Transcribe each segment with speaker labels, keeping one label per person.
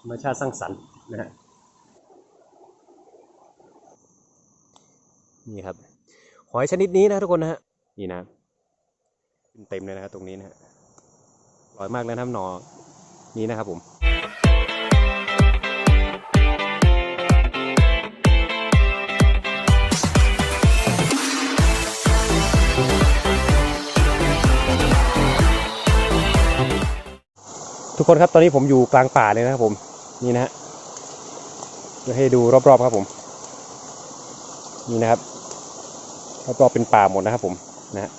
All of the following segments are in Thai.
Speaker 1: ธรรมชาติสร้างสรรค์นะฮะนี่ครับหอยชนิดนี้นะทุกคนนะฮะนี่นะเต็มเลยนะครับตรงนี้นะฮะอร่อยมากเลยนะครับหนอนี้นะครับผมทุกคนครับตอนนี้ผมอยู่กลางป่าเลยนะครับผม นี่นะฮะจะให้ดูรอบๆครับผม นี่นะครับรอบๆเป็นป่าหมดนะครับผมนะฮะ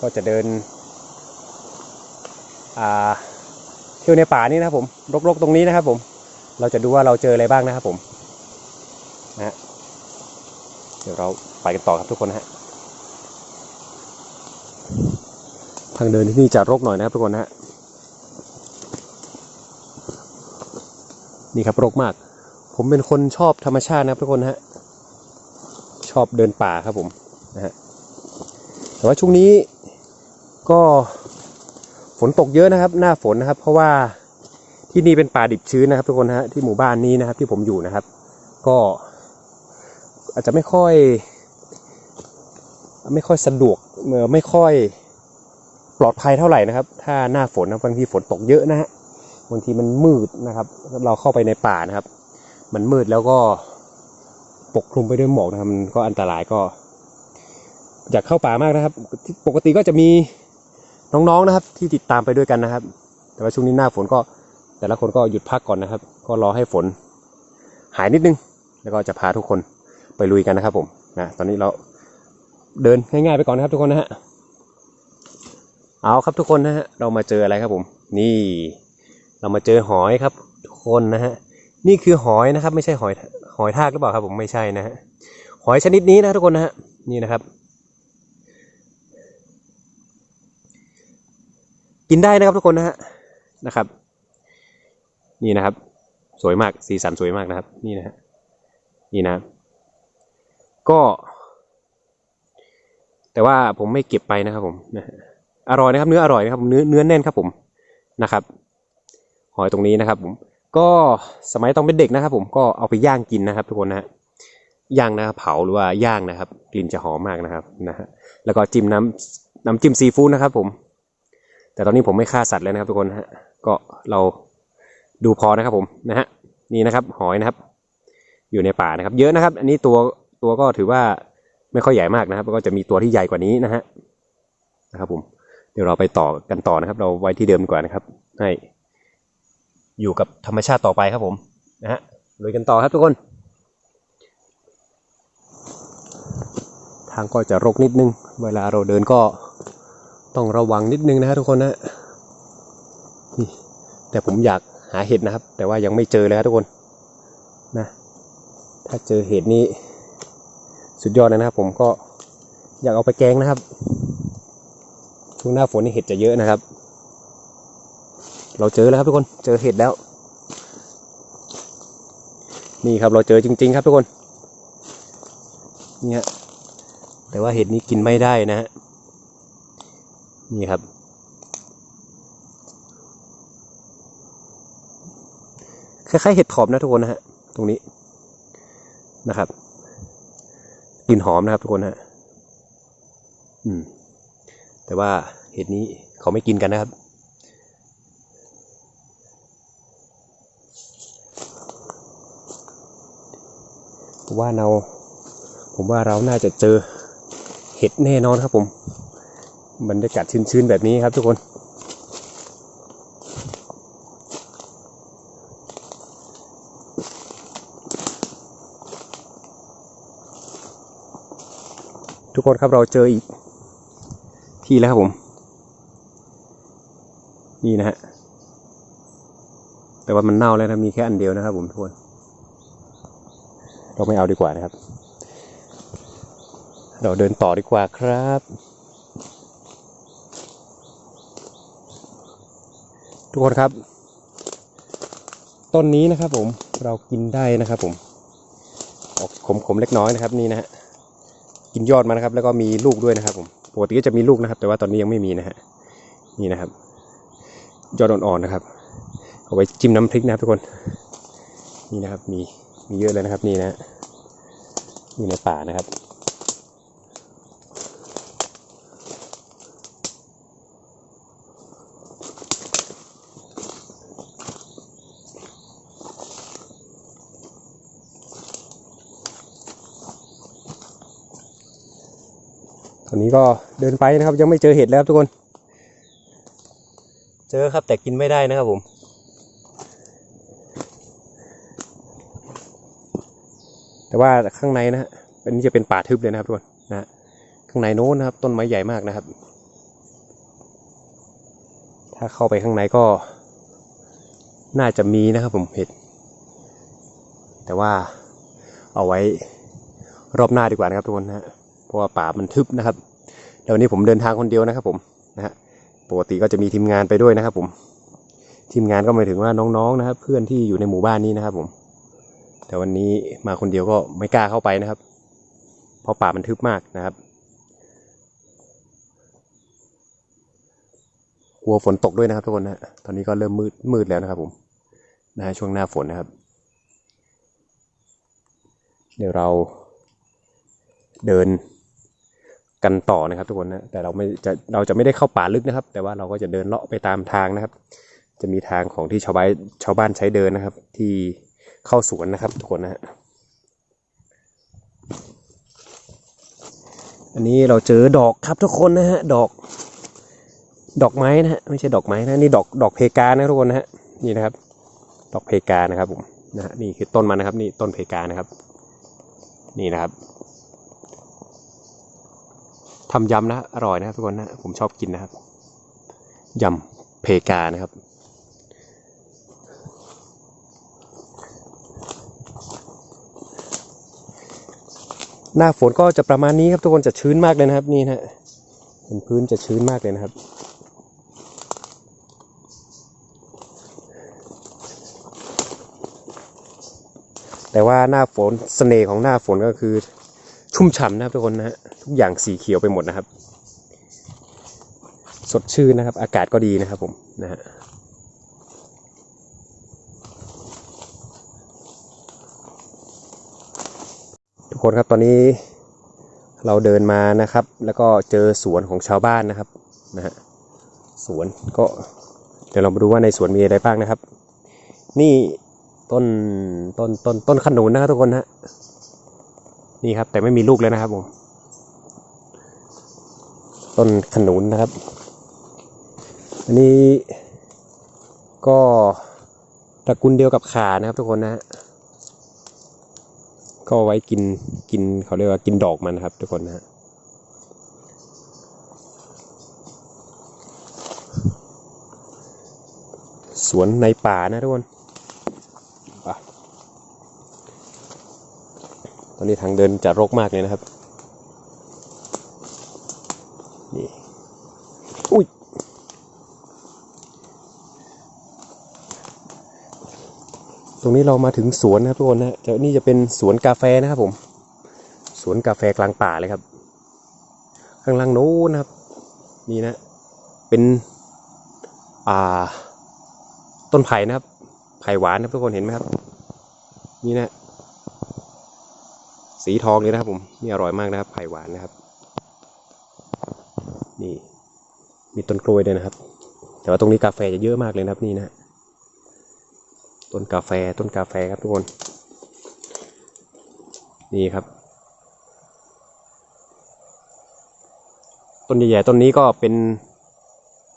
Speaker 1: ก็จะเดินอ่าเที่ยวในป่านี่นะครับผมรกๆตรงนี้นะครับผม เราจะดูว่าเราเจออะไรบ้างนะครับผมนะฮะเดี๋ยวเราไปกันต่อครับทุกคนฮะทางเดินที่นี่จะรกหน่อยนะครับทุกคนนะฮะ นี่ครับรกมาก ผมเป็นคนชอบธรรมชาตินะครับทุกคนฮะชอบเดินป่าครับผมนะฮะแต่ว่าช่วงนี้ก็ฝนตกเยอะนะครับ หน้าฝนนะครับ เพราะว่าที่นี่เป็นป่าดิบชื้นนะครับ ทุกคนฮะที่หมู่บ้านนี้นะครับ ที่ผมอยู่นะครับ ก็อาจจะไม่ค่อย ไม่ค่อยสะดวกไม่ค่อยปลอดภัยเท่าไหร่นะครับ ถ้าหน้าฝนนะบางทีฝนตกเยอะนะฮะ บางทีมันมืดนะครับ เราเข้าไปในป่านะครับ มันมืดแล้วก็ปกคลุมไปด้วยหมอกนะครับมันก็อันตรายก็อยากเข้าป่ามากนะครับ ปกติก็จะมีน้องๆนะครับ ที่ติดตามไปด้วยกันนะครับ แต่ว่าช่วงนี้หน้าฝนก็แต่ละคนก็หยุดพักก่อนนะครับ ก็รอให้ฝนหายนิดนึง แล้วก็จะพาทุกคนไปลุยกันนะครับผมนะตอนนี้เราเดินง่ายๆไปก่อนนะครับทุกคนนะฮะเอาครับทุกคนนะฮะเรามาเจออะไรครับผม นี่ เรามาเจอหอยครับทุกคนนะฮะนี่คือหอยนะครับ ไม่ใช่หอยหอยทากหรือเปล่าครับผมไม่ใช่นะฮะหอยชนิดนี้นะทุกคนนะฮะนี่นะครับ กินได้นะครับทุกคนนะฮะนะครับ นี่นะครับ สวยมากสีสันสวยมากนะครับ นี่นะฮะนี่นะก็ แต่ว่าผมไม่เก็บไปนะครับผมนะอร่อยนะครับ เนื้ออร่อยนะครับ เนื้อเนื้อแน่นครับผมนะครับ หอยตรงนี้นะครับผมก็สมัยต้องเป็นเด็กนะครับ ผมก็เอาไปย่างกินนะครับทุกคนนะฮะย่างนะครับเผาหรือว่าย่างนะครับ กลิ่นจะหอมมากนะครับนะฮะแล้วก็จิ้มน้ำน้ำจิ้มซีฟู้ดนะครับ ผม แต่ตอนนี้ผมไม่ฆ่าสัตว์แล้วนะครับ ทุกคนฮะก็เราดูพอนะครับ ผมนะฮะนี่นะครับหอยนะครับ อยู่ในป่านะครับ เยอะนะครับ อันนี้ตัวตัวก็ถือว่าไม่ค่อยใหญ่มากนะครับก็จะมีตัวที่ใหญ่กว่านี้นะฮะนะครับ ผมเดี๋ยวเราไปต่อกันต่อนะครับ เราไว้ที่เดิมกว่านะครับ ให้ อยู่กับธรรมชาติต่อไปครับผมนะฮะลุยกันต่อครับทุกคน ทางก็จะรกนิดนึง เวลาเราเดินก็ต้องระวังนิดนึงนะฮะทุกคนนะแต่ผมอยากหาเห็ดนะครับ แต่ว่ายังไม่เจอเลยครับทุกคนนะถ้าเจอเห็ดนี้สุดยอดเลยนะครับผมก็อยากเอาไปแกงนะครับช่วงหน้าฝนนี่เห็ดจะเยอะนะครับ เราเจอแล้วครับทุกคน เจอเห็ดแล้ว นี่ครับเราเจอจริง ๆ ครับทุกคน เนี่ยแต่ว่าเห็ดนี้กินไม่ได้นะฮะ นี่ครับ คล้ายๆเห็ดถอบนะทุกคนนะฮะ ตรงนี้นะครับกลิ่นหอมนะครับทุกคนฮะ อืม แต่ว่าเห็ดนี้เขาไม่กินกันนะครับ ว่าเรา ผมว่าเราน่าจะเจอเห็ดแน่นอนครับผมบรรยากาศชื้นๆแบบนี้ครับทุกคน ทุกคนครับเราเจออีกที่แล้วครับผม นี่นะฮะแต่ว่ามันเน่าแล้วนะมีแค่อันเดียวนะครับผมทุกคน เราไม่เอาดีกว่านะครับ เราเดินต่อดีกว่าครับ ทุกคนครับ ต้นนี้นะครับผมเรากินได้นะครับผมออกขมๆเล็กน้อยนะครับนี่นะฮะกินยอดมานะครับ แล้วก็มีลูกด้วยนะครับผมปกติก็จะมีลูกนะครับ แต่ว่าตอนนี้ยังไม่มีนะฮะนี่นะครับ ยอดอ่อนๆนะครับ เอาไว้จิ้มน้ำพริกนะครับทุกคน นี่นะครับมี มีเยอะเลยนะครับนี่นะอยู่ในป่านะครับ ตอนนี้ก็เดินไปนะครับ ยังไม่เจอเห็ดแล้วทุกคน เจอครับแต่กินไม่ได้นะครับผม แต่ว่าข้างในนะฮะอันนี้จะเป็นป่าทึบเลยนะครับทุกคนนะฮะข้างในโน้นนะครับ ต้นไม้ใหญ่มากนะครับ ถ้าเข้าไปข้างในก็ น่าจะมีนะครับผมเห็ดแต่ว่าเอาไว้รอบหน้าดีกว่านะครับทุกคนนะฮะเพราะว่าป่ามันทึบนะครับแล้ววันนี้ผมเดินทางคนเดียวนะครับผมนะฮะปกติก็จะมีทีมงานไปด้วยนะครับผมทีมงานก็หมายถึงว่าน้องๆนะครับ เพื่อนที่อยู่ในหมู่บ้านนี้นะครับผม แต่วันนี้มาคนเดียวก็ไม่กล้าเข้าไปนะครับ เพราะป่ามันทึบมากนะครับกลัวฝนตกด้วยนะครับทุกคนนะฮะตอนนี้ก็เริ่มมืดมืดแล้วนะครับผมนะฮะช่วงหน้าฝนนะครับ เดี๋ยวเราเดินกันต่อนะครับ ทุกคนนะแต่เราไม่จะเราจะไม่ได้เข้าป่าลึกนะครับ แต่ว่าเราก็จะเดินเลาะไปตามทางนะครับ จะมีทางของที่ชาวบ้านชาวบ้านใช้เดินนะครับ ที่ เข้าสวนนะครับทุกคนนะฮะอันนี้เราเจอดอกครับทุกคนนะฮะดอก ดอกไม้นะฮะไม่ใช่ดอกไม้นะนี่ดอกดอกเพกานะทุกคนนะฮะนี่นะครับ ดอกเพกานะครับผมนะฮะนี่คือต้นมันนะครับ นี่ต้นเพกานะครับ นี่นะครับทำยำนะอร่อยนะครับทุกคนนะผมชอบกินนะครับยำเพกานะครับ หน้าฝนก็จะประมาณนี้ครับทุกคนจะชื้นมากเลยนะครับนี่นะฮะเป็นพื้นจะชื้นมากเลยนะครับ แต่ว่าหน้าฝนเสน่ห์ของหน้าฝนก็คือ ชุ่มฉ่ำนะครับทุกคนนะฮะทุกอย่างสีเขียวไปหมดนะครับ สดชื่นนะครับ อากาศก็ดีนะครับผมนะฮะ คนครับตอนนี้เราเดินมานะครับ แล้วก็เจอสวนของชาวบ้านนะครับนะฮะสวนก็เดี๋ยวเรามาดูว่าในสวนมีอะไรบ้างนะครับ นี่ต้นต้นต้นต้นขนุนนะครับทุกคนนะนี่ครับ แต่ไม่มีลูกเลยนะครับผมต้นขนุนนะครับ อันนี้ก็ตระกูลเดียวกับขานะครับทุกคนนะฮะ ก็ไว้กินกินเขาเรียกว่ากินดอกมันนะครับ ทุกคนนะฮะสวนในป่านะทุกคนไปตอนนี้ทางเดินจะรกมากเลยนะครับ นี่ ตรงนี้เรามาถึงสวนนะครับทุกคนนะจะนี่จะเป็นสวนกาแฟนะครับผม สวนกาแฟกลางป่าเลยครับ ข้างล่างโน้นนะครับ นี่นะ เป็น อ่า ต้นไผ่นะครับ ไผ่หวานนะครับทุกคนเห็นไหมครับ นี่นะ สีทองเลยนะครับผม นี่อร่อยมากนะครับ ไผ่หวานนะครับ นี่ มีต้นกล้วยด้วยนะครับ แต่ว่าตรงนี้กาแฟจะเยอะมากเลยนะครับนี่นะ ต้นกาแฟต้นกาแฟครับทุกคน นี่ครับ ต้นใหญ่ๆต้นนี้ก็เป็น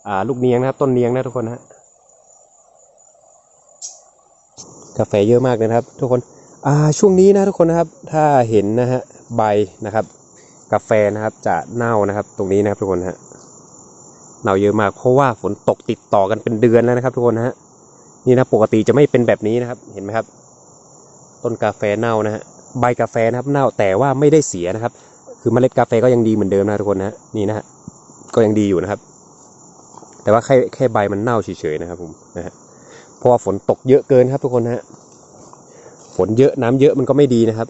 Speaker 1: อ่าลูกเนียงนะครับ ต้นเนียงนะทุกคนนะฮะกาแฟเยอะมากนะครับ ทุกคนอ่าช่วงนี้นะทุกคนนะครับ ถ้าเห็นนะฮะใบนะครับ กาแฟนะครับจะเน่านะครับ ตรงนี้นะครับทุกคนฮะเน่าเยอะมากเพราะว่าฝนตกติดต่อกันเป็นเดือนแล้วนะครับ ทุกคนนะฮะ นี่นะปกติจะไม่เป็นแบบนี้นะครับ เห็นไหมครับ ต้นกาแฟเน่านะฮะใบกาแฟนะครับเน่าแต่ว่าไม่ได้เสียนะครับ คือเมล็ดกาแฟก็ยังดีเหมือนเดิมนะทุกคนนะนี่นะฮะก็ยังดีอยู่นะครับ แต่ว่าแค่แค่ใบมันเน่าเฉยๆนะครับผมนะฮะเพราะว่าฝนตกเยอะเกินครับทุกคนนะฮะฝนเยอะน้ำเยอะมันก็ไม่ดีนะครับ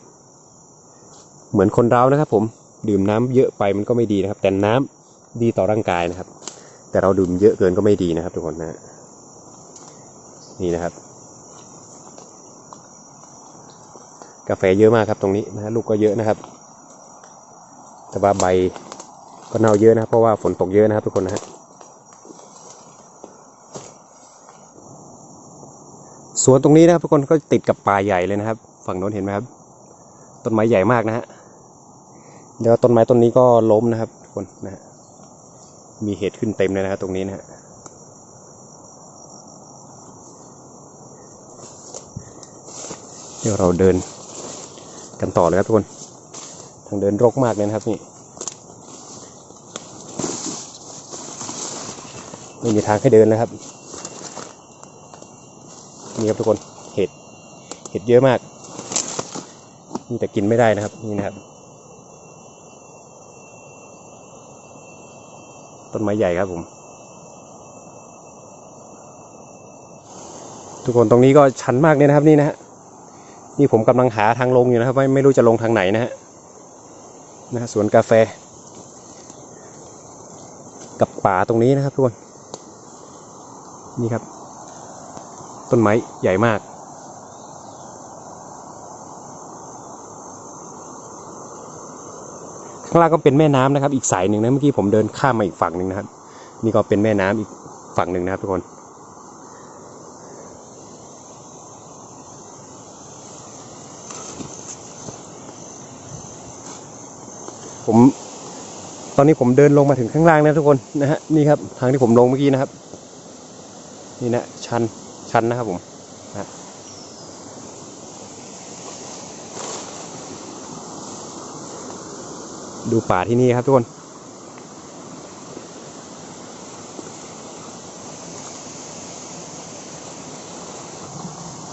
Speaker 1: เหมือนคนเรานะครับ ผมดื่มน้ำเยอะไปมันก็ไม่ดีนะครับ แต่น้ำดีต่อร่างกายนะครับ แต่เราดื่มเยอะเกินก็ไม่ดีนะครับ ทุกคนนะฮะ นี่นะครับ กาแฟเยอะมากครับตรงนี้นะฮะลูกก็เยอะนะครับแต่ว่าใบก็เน่าเยอะนะครับ เพราะว่าฝนตกเยอะนะครับทุกคนนะฮะสวนตรงนี้นะครับทุกคนก็ติดกับป่าใหญ่เลยนะครับ ฝั่งโน้นเห็นไหมครับ ต้นไม้ใหญ่มากนะฮะเดี๋ยวต้นไม้ต้นนี้ก็ล้มนะครับทุกคนนะฮะมีเห็ดขึ้นเต็มเลยนะครับตรงนี้นะฮะ ดี๋ยวเราเดินกันต่อเลยครับทุกคน ทางเดินรกมากเลยนะครับนี่ไม่มีทางให้เดินเลยครับ นี่ครับทุกคนเห็ดเห็ดเยอะมากนี่แต่กินไม่ได้นะครับนี่นะครับต้นไม้ใหญ่ครับผม ทุกคนตรงนี้ก็ชันมากเลยนะครับนี่นะฮะ นี่ผมกำลังหาทางลงอยู่นะครับไม่ไม่รู้จะลงทางไหนนะฮะนะฮะสวนกาแฟ กับป่าตรงนี้นะครับทุกคนนี่ครับ ต้นไม้ใหญ่มาก ข้างล่างก็เป็นแม่น้ำนะครับ อีกสายหนึ่งนะเมื่อกี้ผมเดินข้ามมาอีกฝั่งหนึ่งนะครับ นี่ก็เป็นแม่น้ำอีกฝั่งหนึ่งนะครับทุกคน ผม ตอนนี้ผมเดินลงมาถึงข้างล่างนะทุกคนนะฮะนี่ครับทางที่ผมลงเมื่อกี้นะครับ นี่นะชันชันนะครับผมนะดูป่าที่นี่ครับทุกคน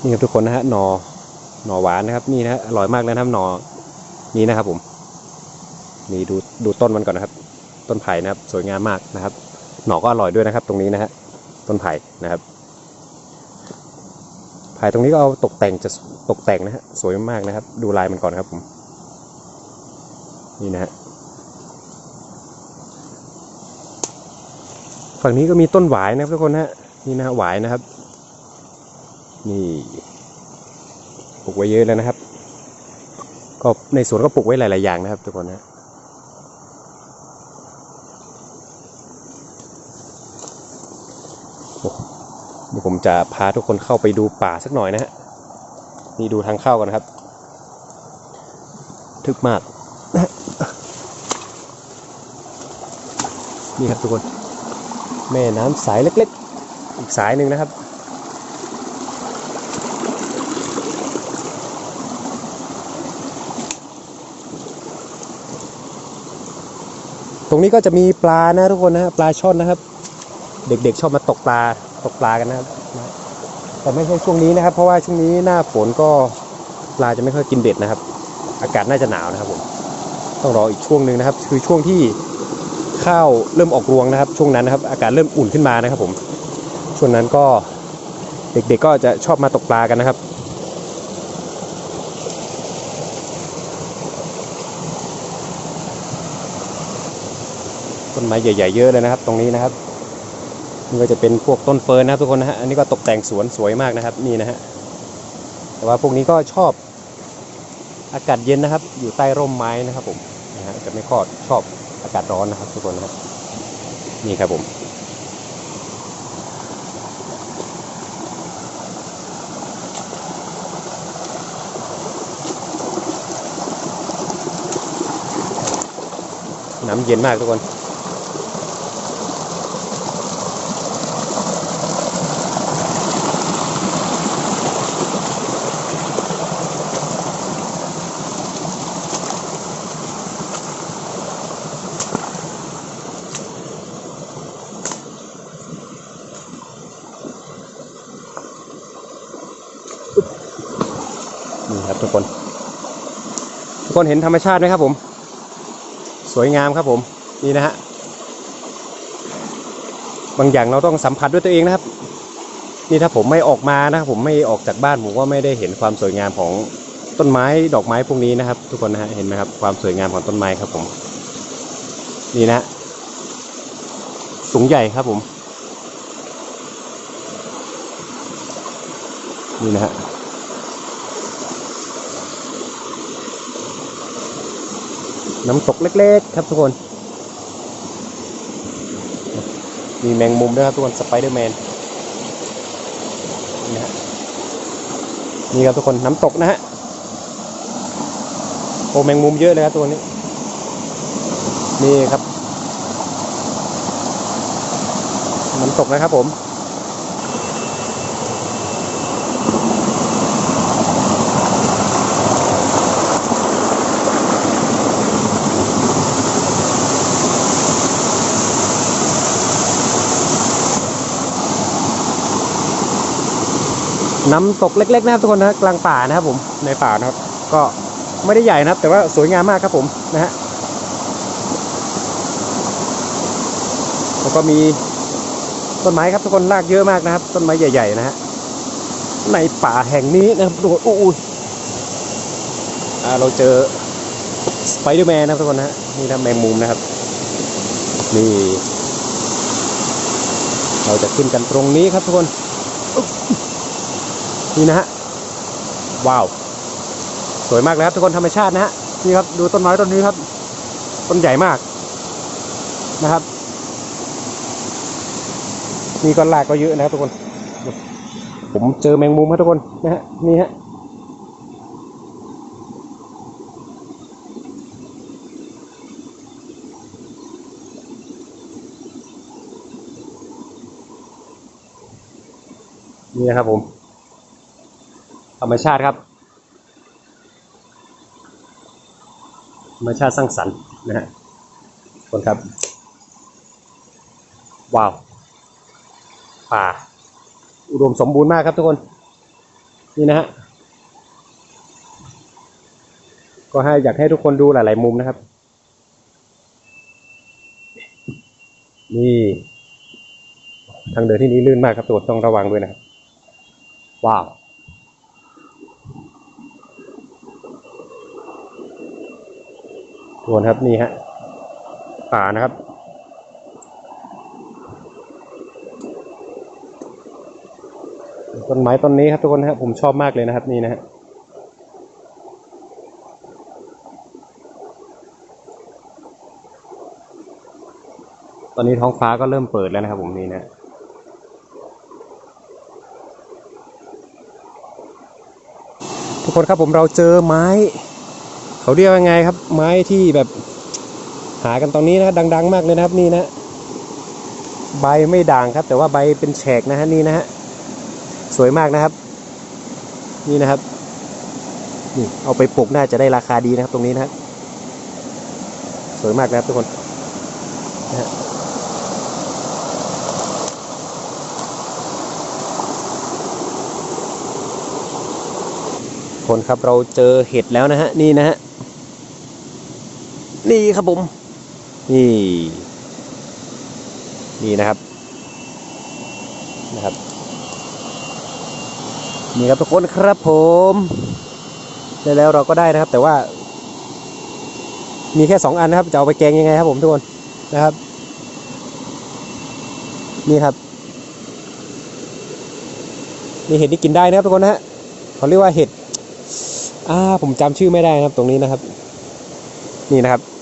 Speaker 1: นี่ครับทุกคนนะฮะหนอหนอหวานนะครับ นี่นะอร่อยมากเลยนะครับหนอนี้นะครับผม นี่ดูดูต้นมันก่อนนะครับ ต้นไผ่นะครับ สวยงามมากนะครับ หน่อก็อร่อยด้วยนะครับ ตรงนี้นะฮะต้นไผ่นะครับ ไผ่ตรงนี้ก็เอาตกแต่งจะตกแต่งนะฮะสวยมากนะครับ ดูลายมันก่อนนครับผมนี่นะฮะฝั่งนี้ก็มีต้นหวายนะครับทุกคนนะฮะนี่นะฮะหวายนะครับ นี่ปลูกไว้เยอะแล้วนะครับ ก็ในสวนก็ปลูกไว้หลาย ๆ อย่างนะครับทุกคนนะ เดี๋ยว ผมจะพาทุกคนเข้าไปดูป่าสักหน่อยนะฮะนี่ดูทางเข้ากันนะครับ ทึบมาก นี่ครับทุกคน แม่น้ำสายเล็กๆ อีกสายหนึ่งนะครับ ตรงนี้ก็จะมีปลานะทุกคนนะฮะปลาช่อนนะครับ เด็กๆชอบมาตกปลา ตกปลากันนะครับแต่ไม่ใช่ช่วงนี้นะครับ เพราะว่าช่วงนี้หน้าฝนก็ปลาจะไม่ค่อยกินเบ็ดนะครับ อากาศน่าจะหนาวนะครับผมต้องรออีกช่วงหนึ่งนะครับ คือช่วงที่ข้าวเริ่มออกรวงนะครับ ช่วงนั้นนะครับ อากาศเริ่มอุ่นขึ้นมานะครับ ผมช่วงนั้นก็เด็กๆก็จะชอบมาตกปลากันนะครับต้นไม้ใหญ่ๆเยอะเลยนะครับ ตรงนี้นะครับ นี่ก็จะเป็นพวกต้นเฟิร์นนะครับทุกคนนะฮะอันนี้ก็ตกแต่งสวนสวยมากนะครับนี่นะฮะแต่ว่าพวกนี้ก็ชอบอากาศเย็นนะครับ อยู่ใต้ร่มไม้นะครับผมนะฮะจะไม่คอยชอบอากาศร้อนนะครับ ทุกคนนะครับนี่ครับผมน้ำเย็นมากทุกคนครับทุกคน ทุก คนเห็นธรรมชาติไหมครับผม สวยงามครับผม นี่นะฮะ บางอย่างเราต้องสัมผัสด้วยตัวเองนะครับ นี่ถ้าผมไม่ออกมานะครับผมไม่ออกจากบ้านผมก็ไม่ได้เห็นความสวยงามของต้นไม้ดอกไม้พวกนี้นะครับ ทุกคนนะฮะเห็นไหมครับความสวยงามของต้นไม้ครับผม นี่นะฮะสูงใหญ่ครับผม นี่นะฮะ น้ำตกเล็กๆ ครับทุกคน มีแมงมุมด้วยครับทุกคนสไปเดอร์แมนนี่ฮะนี่ครับทุกคนน้ำตกนะฮะโอ้แมงมุมเยอะเลยครับตัวนี้ นี่ครับ น้ำตกนะครับผม น้ำตกเล็กๆนะครับทุกคนนะกลางป่านะครับผมในป่านะครับ ก็ไม่ได้ใหญ่นะครับ แต่ว่าสวยงามมากครับผมนะฮะแล้วก็มีต้นไม้ครับทุกคนรากเยอะมากนะครับ ต้นไม้ใหญ่ ๆ นะฮะในป่าแห่งนี้นะครับทุกคนโอ้ยอ่าเราเจอสไปเดอร์แมนนะครับทุกคนนะฮะนี่นะแมงมุมนะครับนี่เราจะขึ้นกันตรงนี้ครับทุกคน นี่นะฮะ ว้าว สวยมากเลยครับทุกคนธรรมชาตินะฮะ นี่ครับดูต้นไม้ต้นนี้ครับ ต้นใหญ่มากนะครับ นี่ก็ลากก็เยอะนะครับทุกคน ผมเจอแมงมุมครับทุกคนนะฮะ นี่ฮะนี่นะครับผม รรมชาติครับ ธรรมชาติสร้างสรรค์นะฮะทุกคนครับ ว้าว ป่า อุดมสมบูรณ์มากครับทุกคน นี่นะฮะ ก็ให้อยากให้ทุกคนดูหลาย ๆ มุมนะครับ นี่ทางเดินที่นี้ลื่นมากครับทุกคนต้องระวังด้วยนะครับ ว้าว ทุกคนครับนี่ฮะป่านะครับ ต้นไม้ต้นนี้ครับทุกคนนะครับผมชอบมากเลยนะครับนี่นะฮะตอนนี้ท้องฟ้าก็เริ่มเปิดแล้วนะครับผมนี่นะทุกคนครับผมเราเจอไม้ เขาเรียกว่าไงครับ ไม้ที่แบบหากันตอนนี้นะดัง ๆ มากเลยนะครับนี่นะใบไม่ด่างครับ แต่ว่าใบเป็นแฉกนะฮะนี่นะฮะสวยมากนะครับ นี่นะครับนี่เอาไปปลูกน่าจะได้ราคาดีนะครับ ตรงนี้นะครับสวยมากนะครับทุกคนนะฮะคนครับเราเจอเห็ดแล้วนะฮะนี่นะฮะ นี่ครับผม นี่ นี่นะครับ นะครับ นี่ครับทุกคนครับผมได้แล้วเราก็ได้นะครับ แต่ว่า มีแค่สองอันนะครับ จะเอาไปแกงยังไงครับผมทุกคนนะครับ นี่ครับนี่เห็ดที่กินได้นะครับทุกคนนะฮะเขาเรียกว่าเห็ดอ่าผมจำชื่อไม่ได้นะครับตรงนี้นะครับ นี่นะครับ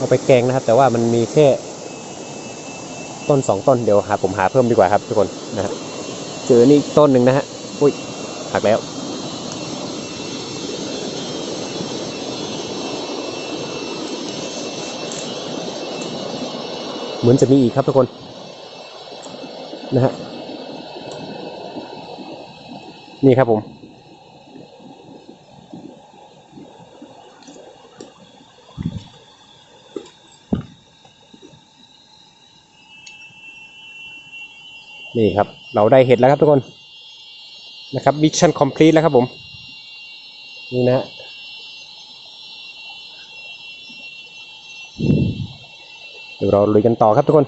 Speaker 1: เอาไปแกงนะครับ แต่ว่ามันมีแค่ ต้นสองต้นเดี๋ยวหาผมหาเพิ่มดีกว่าครับทุกคนนะฮะเจอนี่อีกต้นหนึ่งนะฮะอุ้ยหักแล้วเหมือนจะมีอีกครับทุกคนนะฮะนี่ครับผม นี่ครับ เราได้เห็ดแล้วครับทุกคนนะครับมิชชั่นคอมพลีทแล้วครับผม นี่นะฮะเดี๋ยวเราลุยกันต่อครับทุกคน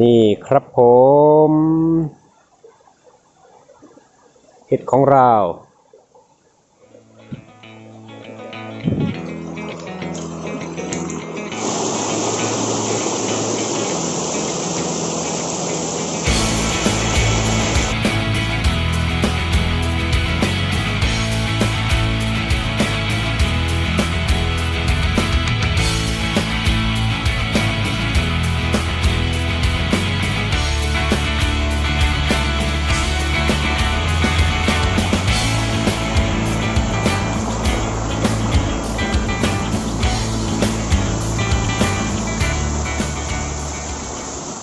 Speaker 1: นี่ครับผมเห็ดของเรา